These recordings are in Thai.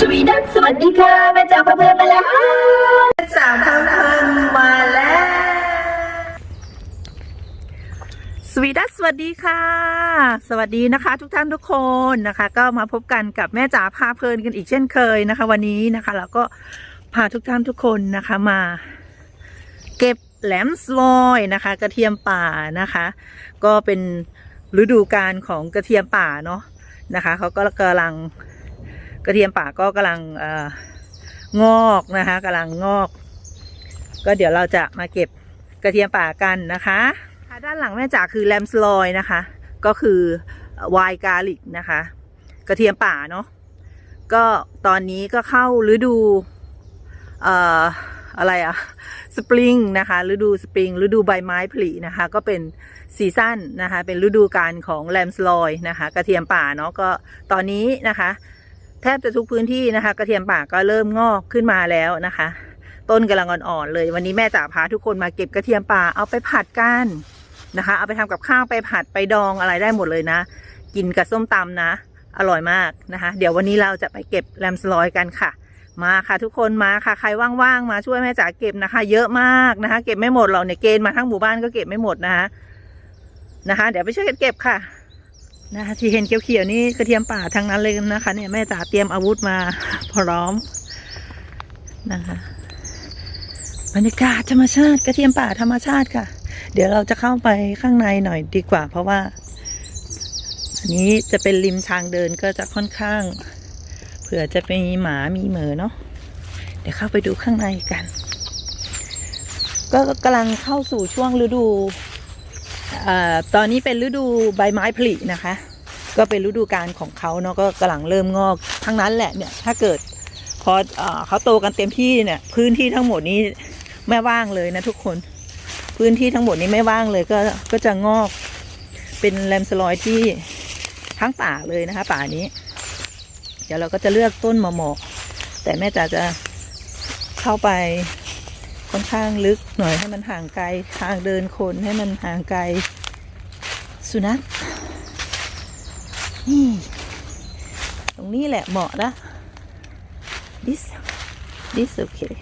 สวีดัสสวัสดีค่ะแม่จ๋าพาเพื่อนมาแล้วสาวทำเพิ่มมาแล้ว สวีดัสสวัสดีค่ะ สวัสดีนะคะ ทุกท่านทุกคนนะคะ ก็มาพบกันกับแม่จ๋าพาเพลินกันอีกเช่นเคยนะคะ วันนี้นะคะเราก็พาทุกท่านทุกคนนะคะมา เก็บแหลมสลอยนะคะ กระเทียมป่านะคะ ก็เป็นฤดูกาลของกระเทียมป่าเนาะนะคะเขาก็กำลัง กระเทียมป่าก็กำลังองอกนะคะกำลังงอก ก็เดี๋ยวเราจะมาเก็บกระเทียมป่ากันนะคะค่ะด้านหลังแม่จ๋าคือแลมสลอยนะคะ ก็คือไวน์กาลิกนะคะ กระเทียมป่าเนาะก็ตอนนี้ก็เข้าฤดูเอ่ออะไรอะสปริงนะคะฤดูสปริงฤดูใบไม้ผลินะคะ ก็เป็นซีซั่นนะคะ เป็นฤดูกาลของแลมสลอยนะคะ กระเทียมป่าเนาะก็ตอนนี้นะคะ แทบจะทุกพื้นที่นะคะ กระเทียมป่าก็เริ่มงอกขึ้นมาแล้วนะคะ ต้นกำลังอ่อนๆเลย วันนี้แม่จ๋าพาทุกคนมาเก็บกระเทียมป่าเอาไปผัดกันนะคะ เอาไปทำกับข้าวไปผัดไปดองอะไรได้หมดเลยนะ กินกับส้มตำนะ อร่อยมากนะคะ เดี๋ยววันนี้เราจะไปเก็บแรมสลอยกันค่ะ มาค่ะทุกคนมาค่ะใครว่างๆมาช่วยแม่จ๋าเก็บนะคะ เยอะมากนะคะ เก็บไม่หมดเราเนี่ยเกณฑ์มาทั้งหมู่บ้านก็เก็บไม่หมดนะคะนะคะ เดี๋ยวไปช่วยกันเก็บค่ะ นะคะที่เห็นเขียวๆนี่กระเทียมป่าทั้งนั้นเลยนะคะเนี่ยแม่จ๋าเตรียมอาวุธมาพร้อมนะคะบรรยากาศธรรมชาติกระเทียมป่าธรรมชาติค่ะ เดี๋ยวเราจะเข้าไปข้างในหน่อยดีกว่า เพราะว่า อันนี้จะเป็นริมทางเดินก็จะค่อนข้าง เผื่อจะมีหมามีเหมอเนาะเดี๋ยวเข้าไปดูข้างในกัน ก็กำลังเข้าสู่ช่วงฤดู ตอนนี้เป็นฤดูใบไม้ผลินะคะ ก็เป็นฤดูกาลของเขาเนาะก็กำลังเริ่มงอกทั้งนั้นแหละเนี่ยถ้าเกิดพอเอ่อเขาโตกันเต็มที่เนี่ยพื้นที่ทั้งหมดนี้ไม่ว่างเลยนะทุกคนพื้นที่ทั้งหมดนี้ไม่ว่างเลยก็ก็จะงอกเป็นแรมสลอยที่ทั้งป่าเลยนะคะ ป่านี้ เดี๋ยวเราก็จะเลือกต้นมาเหมาะแต่แม่จ๋าจะเข้าไป ค่อนข้างลึกหน่อยให้มันห่างไกลทางเดินคนให้มันห่างไกลสุนัขนี่ตรงนี้แหละเหมาะนะ this this okay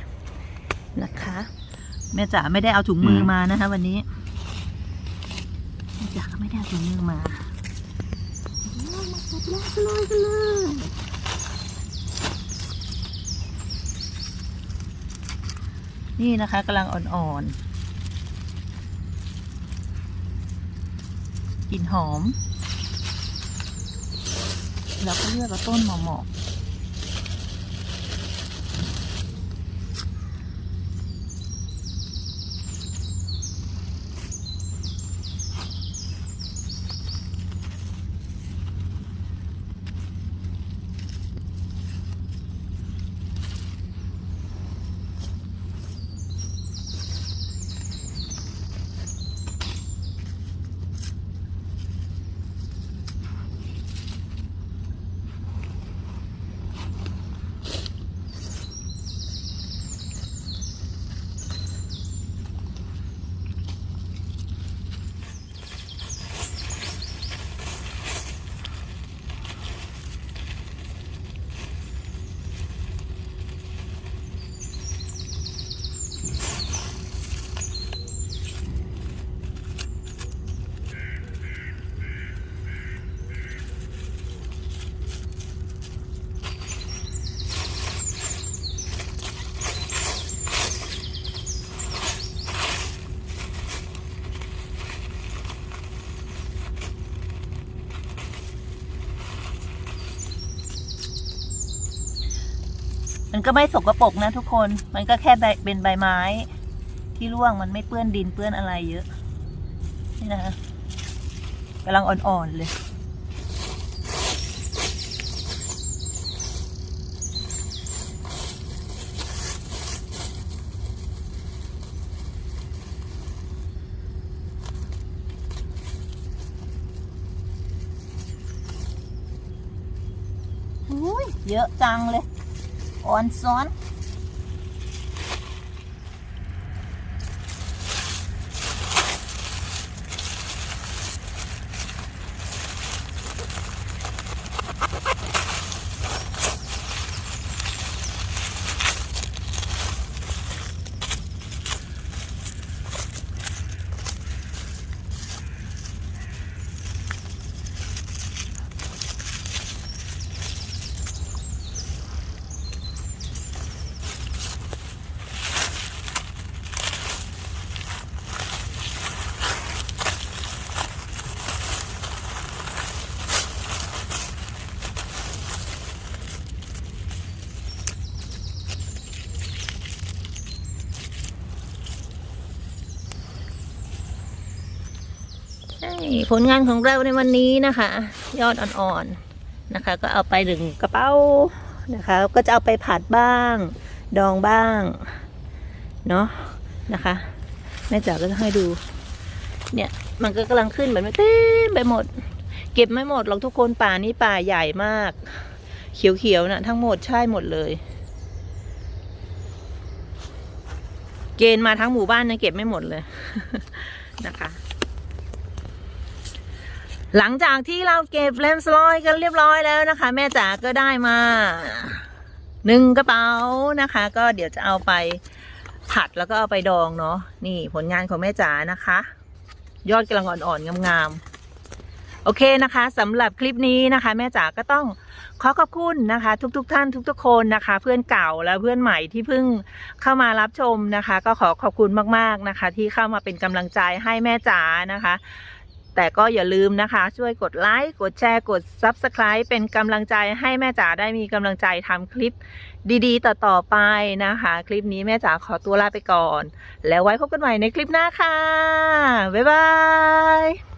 นะคะแม่จ๋าไม่ได้เอาถุงมือมานะคะวันนี้แม่จ๋าก็ไม่ได้เอาถุงมือมาเอามาจับแล้วกันเลยกันเลย นี่นะคะกำลังอ่อนๆกลิ่นหอมเราก็เลือกเอาต้นเหมาะๆ มันก็ไม่สกรปรกนะทุกคน มันก็แค่เป็นใบไม้ ที่ร่วงมันไม่เปื้อนดินเปื้อนอะไรเยอะ นี่นะคะกำลังอ่อนๆเลยอุ้ยเยอะจังเลย อ่ ผลงานของเราในวันนี้นะคะ ยอดอ่อนๆนะคะ ก็เอาไปหนึ่งกระเป๋านะคะ ก็จะเอาไปผัดบ้าง ดองบ้างเนาะนะคะแม่จ๋าก็จะให้ดู เนี่ยมันก็กำลังขึ้นแบบเต็มไปหมด เก็บไม่หมดหรอกทุกคนป่านี้ป่าใหญ่มาก เขียวๆนะทั้งหมดใช่หมดเลย เกณฑ์มาทั้งหมู่บ้านยังเก็บไม่หมดเลยนะคะ หลังจากที่เราเก็บเลมสลอยกันเรียบร้อยแล้วนะคะ แม่จ๋าก็ได้มาหนึ่งกระเป๋านะคะ ก็เดี๋ยวจะเอาไปผัดแล้วก็เอาไปดองเนาะนี่ผลงานของแม่จ๋านะคะ ยอดกำลังอ่อนๆงามๆโอเคนะคะสำหรับคลิปนี้นะคะ แม่จ๋าก็ต้องขอขอบคุณนะคะ ทุกๆทท่านทุกๆคนนะคะ เพื่อนเก่าและเพื่อนใหม่ที่เพิ่งเข้ามารับชมนะคะ ก็ขอขอบคุณมากๆนะคะ ที่เข้ามาเป็นกำลังใจให้แม่จ๋านะคะ แต่ก็อย่าลืมนะคะ ช่วยกดไลค์ กดแชร์ กด Subscribe เป็นกำลังใจให้แม่จ๋าได้มีกำลังใจทำคลิปดีๆ ต่อๆไปนะคะ คลิปนี้แม่จ๋าขอตัวลาไปก่อน แล้วไว้พบกันใหม่ในคลิปหน้าค่ะ บ๊ายบาย